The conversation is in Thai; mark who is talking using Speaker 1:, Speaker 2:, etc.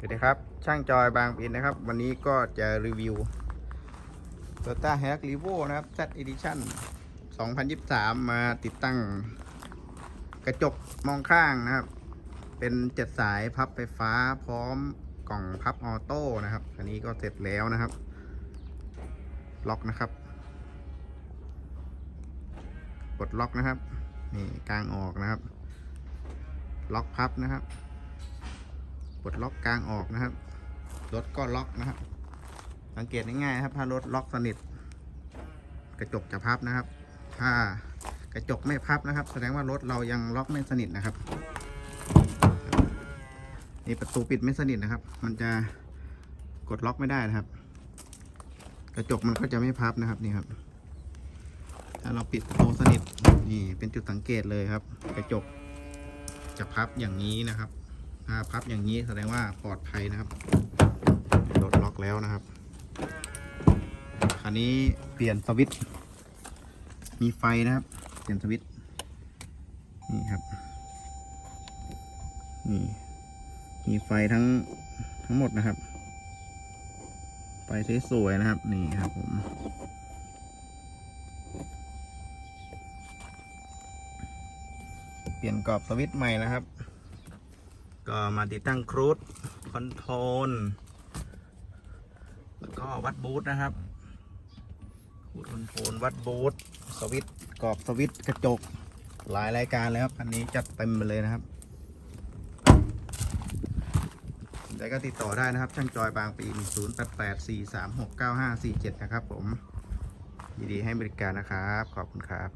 Speaker 1: สวัสดีครับ ช่างจอยบางปินนะครับ วันนี้ก็จะรีวิว Toyota h i l u x r e v o นะครับ Z Edition 2023 มาติดตั้ง กระจกมองข้างนะครับ เป็นเจ็ดสายพับไฟฟ้าพร้อมกล่องพับออโต้นะครับ อันนี้ก็เสร็จแล้วนะครับ ล็อกนะครับ กดล็อกนะครับ นี่กลางออกนะครับ ล็อกพับนะครับ ดล็อกกลางออกนะครับ รถก็ล็อกนะครับ สังเกตง่ายๆครับ ถ้ารถล็อกสนิท กระจกจะพับนะครับ ถ้ากระจกไม่พับนะครับ แสดงว่ารถเรายังล็อกไม่สนิทนะครับ นี่ประตูปิดไม่สนิทนะครับ มันจะกดล็อกไม่ได้นะครับ กระจกมันก็จะไม่พับนะครับนี่ครับ ถ้าเราปิดประตูสนิทนี่เป็นจุดสังเกตเลยครับ กระจกจะพับอย่างนี้นะครับ ถ้าพับอย่างนี้แสดงว่าปลอดภัยนะครับรถล็อกแล้วนะครับ คันนี้เปลี่ยนสวิตช์มีไฟนะครับ เปลี่ยนสวิตช์นี่ครับ นี่ มีไฟทั้งทั้งหมดนะครับ ไฟสวยๆนะครับ นี่ครับผมเปลี่ยนกรอบสวิตช์ใหม่นะครับ ก็มาติดตั้งครูดคอนโทรลแล้วก็วัดบูทนะครับครูดคอนโทรลวัดบูทสวิตกรอบสวิตกระจกหลายรายการเลยครับอันนี้จัดเต็มไปเลยนะครับแต่ก็ติดต่อได้นะครับ ช่างจอยบางปี0884369547 นะครับผมยินดีให้บริการนะครับ ขอบคุณครับ